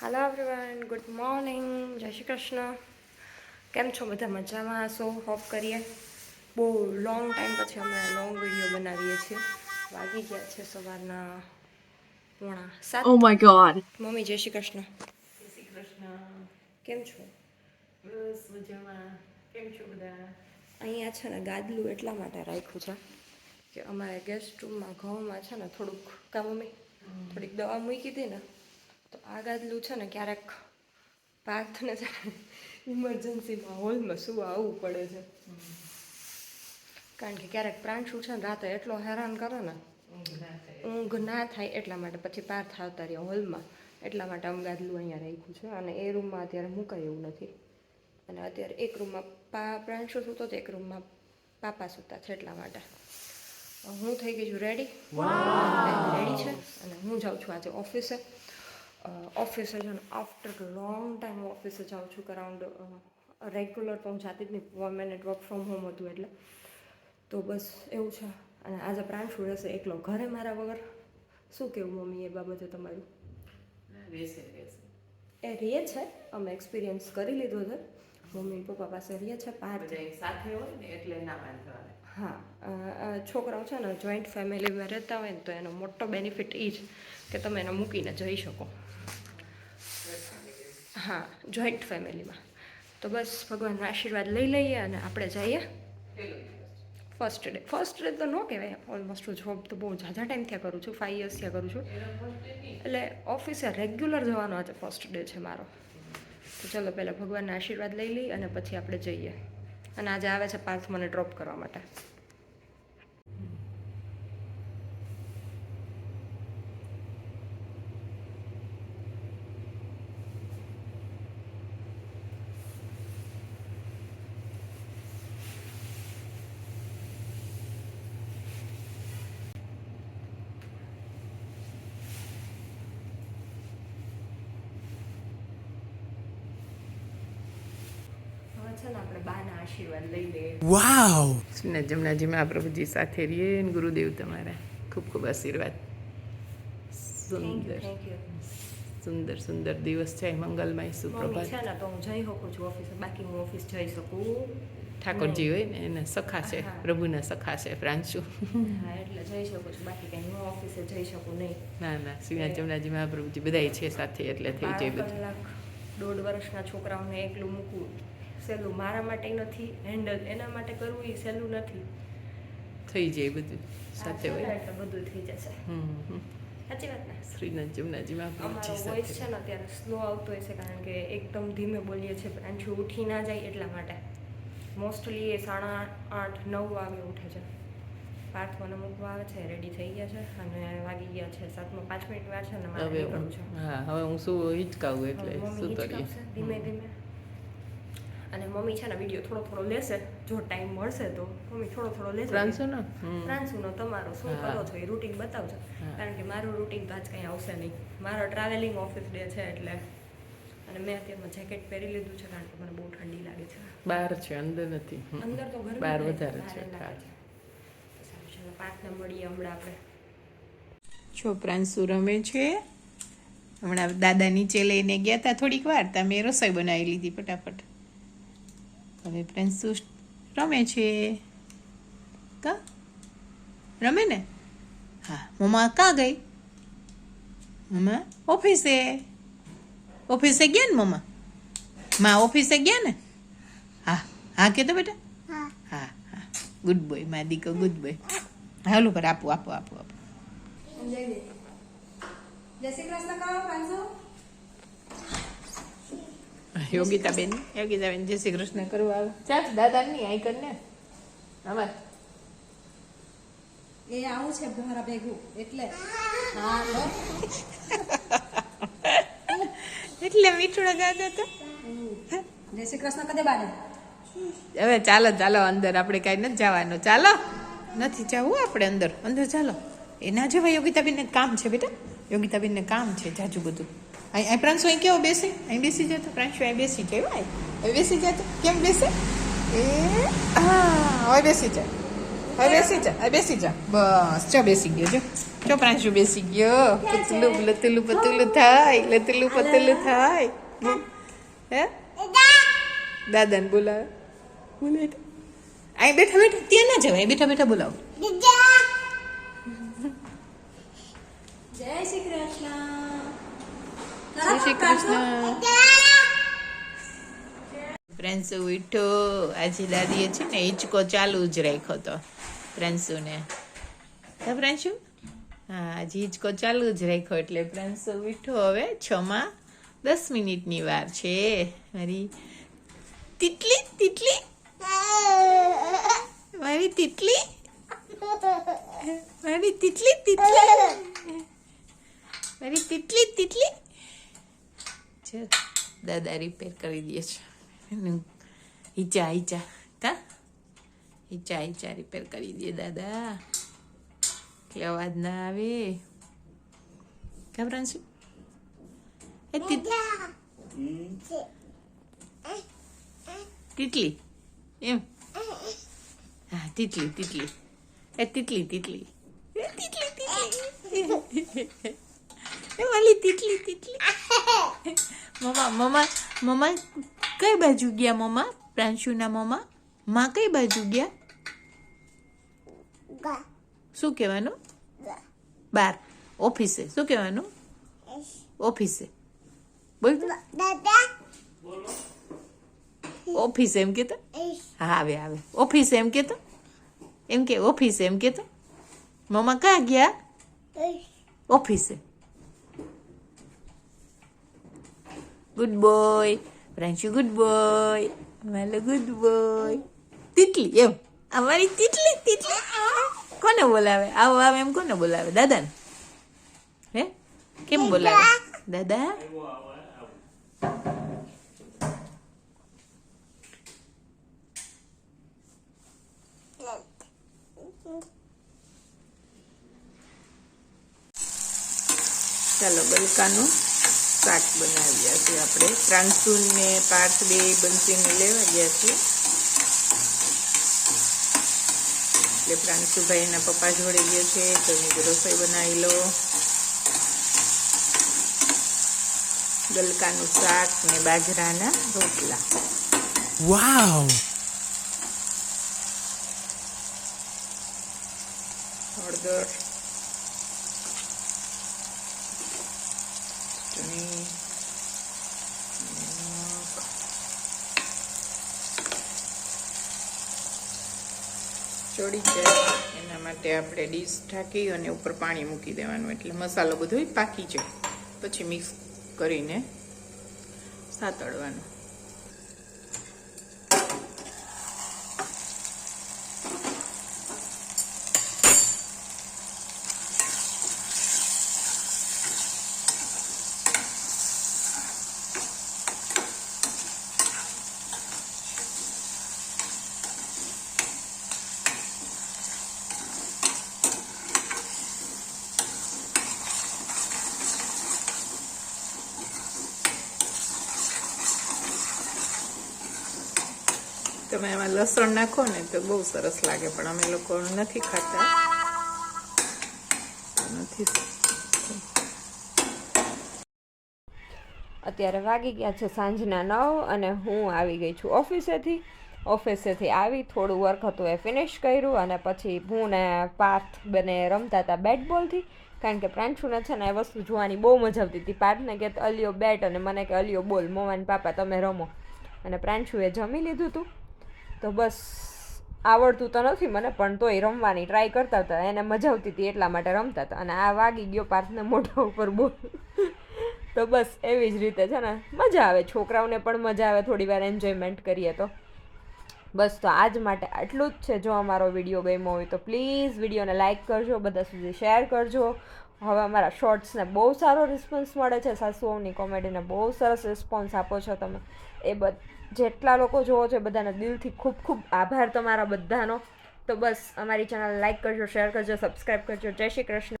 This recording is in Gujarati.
હાલો એવરીવન ગુડ મોર્નિંગ જય શ્રી કૃષ્ણ. કેમ છો બધા મજામાં? સો હોપ કરીએ. બહુ લોંગ ટાઈમ પછી અમે લોંગ વીડિયો બનાવીએ છીએ. વાગી ગયા છે સવારના પોણા સાત. ઓ માય ગોડ મમ્મી જય શ્રી કૃષ્ણ. જય શ્રી કૃષ્ણ. કેમ છો? બસ મજામાં. કેમ છો બધા? અહીંયા છે ને ગાદલું એટલા માટે રાખ્યું છે કે અમારે ગેસ્ટ રૂમમાં ઘઉંમાં છે ને થોડુંક કા મમ્મી? થોડીક દવા મૂકી હતી ને તો આ ગાદલું છે ને ક્યારેક પાર્થને છે ને ઇમરજન્સીમાં હોલમાં શું આવવું પડે છે. કારણ કે ક્યારેક પ્રાંશુ છે ને રાતે એટલો હેરાન કરે ને ઊંઘ ના થાય. ઊંઘ ના થાય એટલા માટે પછી પાર્થ આવતા રહ્યા હોલમાં એટલા માટે અમે ગાદલું અહીંયા રાખ્યું છે અને એ રૂમમાં અત્યારે મૂકાય એવું નથી. અને અત્યારે એક રૂમમાં પા પ્રાંશુ સૂતો તો એક રૂમમાં પાપા સૂતા છે એટલા માટે. હું થઈ ગઈ છું રેડી રેડી છે? અને હું જાઉં છું આજે ઓફિસે ઓફિસે જાઉં આફ્ટર લોંગ ટાઈમ ઓફિસે જાઉં છું અરાઉન્ડ રેગ્યુલર તો હું જાતી જ નહીં one minute work from home હતું એટલે. તો બસ એવું છે. અને આજે પ્રાંશુ રહેશે એકલો. ઘરે મારા વગર શું કેવું મમ્મી એ બાબતે તમારું? રહેશે રહેશે. એ રહે છે. અમે એક્સપિરિયન્સ કરી લીધો છે. મમ્મી પપ્પા પાસે રહે છે પાંચ સાથે હોય ને એટલે ના વાંધો હા છોકરાઓ છે ને જોઈન્ટ ફેમિલીમાં રહેતા હોય ને તો એનો મોટો બેનિફિટ એ જ કે તમે એને મૂકીને જઈ શકો. હા જોઈન્ટ ફેમિલીમાં તો બસ ભગવાનના આશીર્વાદ લઈ લઈએ અને આપણે જઈએ. ફર્સ્ટ ડે ફર્સ્ટ ડે તો ન કહેવાય ઓલમોસ્ટ જોબ તો બહુ ઝાઝા ટાઈમ થયા કરું છું ફાઈવ યર્સથી કરું છું. એટલે ઓફિસે રેગ્યુલર જવાનો આજે ફર્સ્ટ ડે છે મારો. તો ચલો પહેલાં ભગવાનના આશીર્વાદ લઈ લઈ અને પછી આપણે જઈએ. અને આજે આવે છે પાર્થ મને ડ્રોપ કરવા માટે હવે છે ને આપણે બાના આશીર્વાદ લઈ લઈએ Wow. ને જમનાજી મહાપ્રભુજી સાથે રહીએ ને ગુરુદેવ તમારા ખૂબ ખૂબ આશીર્વાદ. સુંદર. સુંદર સુંદર દિવસ છે. મંગલમય સુપ્રભાત. છે ને તો હું જઈ શકું છું ઓફિસ. બાકી હું ઓફિસ જઈ શકું. ઠાકોરજી હોય ને એના સખા છે. પ્રભુના સખા છે હા એટલે જઈ શકું છું. બાકી કંઈ હું ઓફિસે જઈ શકું નહીં. ના ના. શ્રીનાથ જમનાજી મહાપ્રભુજી બધાય છે સાથે એટલે થઈ જાય બધું. દોઢ વર્ષના છોકરાઓને એકલું મૂકવું સહેલું મારા માટે નથી હેન્ડલ એના માટે કરવું એ સહેલું નથી. થઈ જાય બધું સાથે હોય. બધું થઈ જશે. સાચી વાત ને? શ્રીનાથ જમનાજી અમારો વોઇસ છે ને અત્યારે સ્લો આવતો છે કારણ કે એકદમ ધીમે બોલીએ છીએ પ્રાંશુ ઉઠી ના જાય એટલા માટે. મોસ્ટલી એ સાડા આઠ નવ વાગે ઉઠે છે. પાર્થ મને મૂકવા આવે છે રેડી થઈ ગયા છે અને વાગી ગયા છે સાતમાં પાંચ મિનિટ વાર છે ને મારે નીકળવું છે. હા હવે હું શું હિચકાવું એટલે શું કરીએ ધીમે ધીમે. અને મમ્મી છે ને વીડિયો થોડો થોડો લેશે. જો ટાઈમ મળશે તો. મમ્મી થોડો થોડો લેશે. પ્રાંશુ ને હમ. ફ્રાન્સુનો તમારો શું કરો છો એ રૂટીન બતાવજો. કારણ કે મારું રૂટીન તો આજ કંઈ આવશે નહીં. મારો ટ્રાવેલિંગ ઓફિસ ડે છે એટલે અને મેં અત્યારમાં જેકેટ પહેરી લીધું છે કારણ કે મને બહુ ઠંડી લાગે છે. બહાર છે અંદર નથી. અંદર તો ઘર બહાર વધારે છે સારું ચાલો પાર્કને મળીએ હમણાં આપણે. છો પ્રાંશુ રમે છે. હમણાં દાદા નીચે લઈને ગયા હતા થોડીક વાર. તમે રસોઈ બનાવી લીધી ફટાફટ. હવે પ્રાંશુ રમે છે? કા? રમે ને? હા મમ્મા કાં ગઈ? મમ્મા ઓફિસે. ઓફિસે ગયા ને મમ્મા માં ઓફિસે ગયા ને? હા હા કે તો બેટા? હા. હા ગુડ બોય મા દીકો ગુડ બોય હાલો પર આપો આપો આપો આપો. યોગિતાબેન યોગિતાબેન જય શ્રી કૃષ્ણ. કરવા આવે ચાલ દાદા ની આઈ કર ને. અમાર એ આવું છે મારા ભેગું એટલે. હા લો. એટલે મીઠું દાદા તો જય શ્રી કૃષ્ણ કદે બાને? હવે ચાલો ચાલો અંદર આપણે કાંઈ નથી જવાનું. ચાલો. નથી જવું આપણે અંદર. અંદર ચાલો. એ ના જવાય યોગિતાબેનને કામ છે બેટા. યોગિતાબેનને કામ છે જાજુ બધું. અહીં અહીં પ્રાંશુ અહીં કેવો બેસે? અહીં બેસી જતો પ્રાંશુ અહીં બેસી જાય. અહીં અહીં બેસી જતો કેમ બેસે? એ, હા, હવે બેસી જાય. હવે બેસી જા હવે બેસી જા. બસ, ચો બેસી ગયો, જો. ચો પ્રાંશુ બેસી ગયો? પતલું લતુલું પતુલું થાય, લતુલું, પતુલું થાય. હે? દાદાને બોલાવે. બોલે અહીં બેઠા બેઠા, ત્યાં ના જવાય. બેઠા બેઠા બોલાવો જય શ્રી કૃષ્ણ જય શ્રી કૃષ્ણ. પ્રેન્સુ ઉઠો આજે દાદીએ છે ને હિંચકો ચાલુ જ રાખ્યો તો પ્રેન્સુને હા પ્રેન્સુ હા, આજે હિંચકો ચાલુ જ રાખ્યો એટલે પ્રેન્સુ ઉઠો હવે છમાં દસ મિનિટની વાર છે. મારી તિતલી તિતલી? મારી તિતલી? મારી તિતલી તિતલી? મારી તિતલી તિતલી? છે. દાદા રિપેર કરી દે છે. હિચા હિચા કા? હિચા હિચા રિપેર કરી દે દાદા. એટલે અવાજ ના આવે. ખબર શું એ તિત- તિતલી એમ? હા તિતલી તિતલી એ તિતલી તિતલી તિતલી તિતલી એ વાલી તીટલી તિતલી મમ્મા મમ્મા મમ્મા કઈ બાજુ ગયા મમ્મા પ્રાંશુના મમ્મા માં કઈ બાજુ ગયા? શું કહેવાનું? બાર. ઓફિસે. શું કહેવાનું? ઓફિસે. બોલ. ઓફિસે એમ કેતો? હા આવે આવે. ઓફિસે એમ કેતો? એમ કે ઓફિસે એમ કેતો? મમ્મા ક્યાં ગયા? ઓફિસે. Good boy Pranshu good boy માલો good boy તિતલી એમ અમારી તિતલી તિતલી કોને બોલાવે આવો આવો એમ કોને બોલાવે દાદાને હે કેમ બોલાવે દાદા ચાલો ગલકાનું શાક બનાવ્યા છે આપણે. પ્રાંસુન ને પાર્થ બે બંસીને લેવા ગયા છે એટલે પ્રાંશુભાઈના પપ્પા જોડે ગયો છે તો મેં રસોઈ બનાવી લો. ગલકાનું શાક ને બાજરાના રોટલા. વાવ! હળદર ચટણી નમક ચોડી જાય એના માટે આપણે ડીશ ઢાંકી અને ઉપર પાણી મૂકી દેવાનું. એટલે મસાલો બધો પાકી જાય. પછી મિક્સ કરીને સાતળવાનું તમે એમાં લસણ નાખો ને તો બહુ સરસ લાગે, પણ અમે લોકો નથી ખાતા. નથી અત્યારે વાગી ગયા છે સાંજના નવ અને હું આવી ગઈ છું ઓફિસેથી. ઓફિસેથી આવી થોડું વર્ક હતું એ ફિનિશ કર્યું અને પછી હું ને પાર્થ બને રમતા હતા બેટ બોલથી કારણ કે પ્રાંશુને છે ને એ વસ્તુ જોવાની બહુ મજા આવતી હતી. પાર્થને કે અલિયો બેટ અને મને કે અલિયો બોલ મમ્મા ને પાપા, તમે રમો. અને પ્રાંશુએ જમી લીધું હતું તો બસ આવડતું તો નથી મને, પણ તોય રમવાની ટ્રાય કરતા હતા. એને મજા આવતી હતી એટલા માટે રમતા હતા. અને આ વાગી ગયો પાર્થને મોઢા ઉપર બોલ. તો બસ એવી જ રીતે છે ને, મજા આવે. છોકરાઓને પણ મજા આવે થોડી વાર એન્જોયમેન્ટ કરીએ તો. બસ તો આજ માટે આટલું જ છે. જો અમારો વીડિયો ગમ્યો હોય તો પ્લીઝ વિડીયોને લાઇક કરજો, બધા સુધી શેર કરજો. હવે અમારા શોર્ટ્સને બહુ સારો રિસ્પોન્સ મળે છે. સાસુઓની કોમેડીને બહુ સરસ રિસ્પોન્સ આપો છો તમે. એ બધ જેટલા લોકો જોવો છો બધાના દિલથી ખૂબ ખૂબ આભાર તમારા બધાનો. તો બસ, અમારી ચેનલ લાઇક કરજો શેર કરજો સબસ્ક્રાઈબ કરજો. જય શ્રી કૃષ્ણ.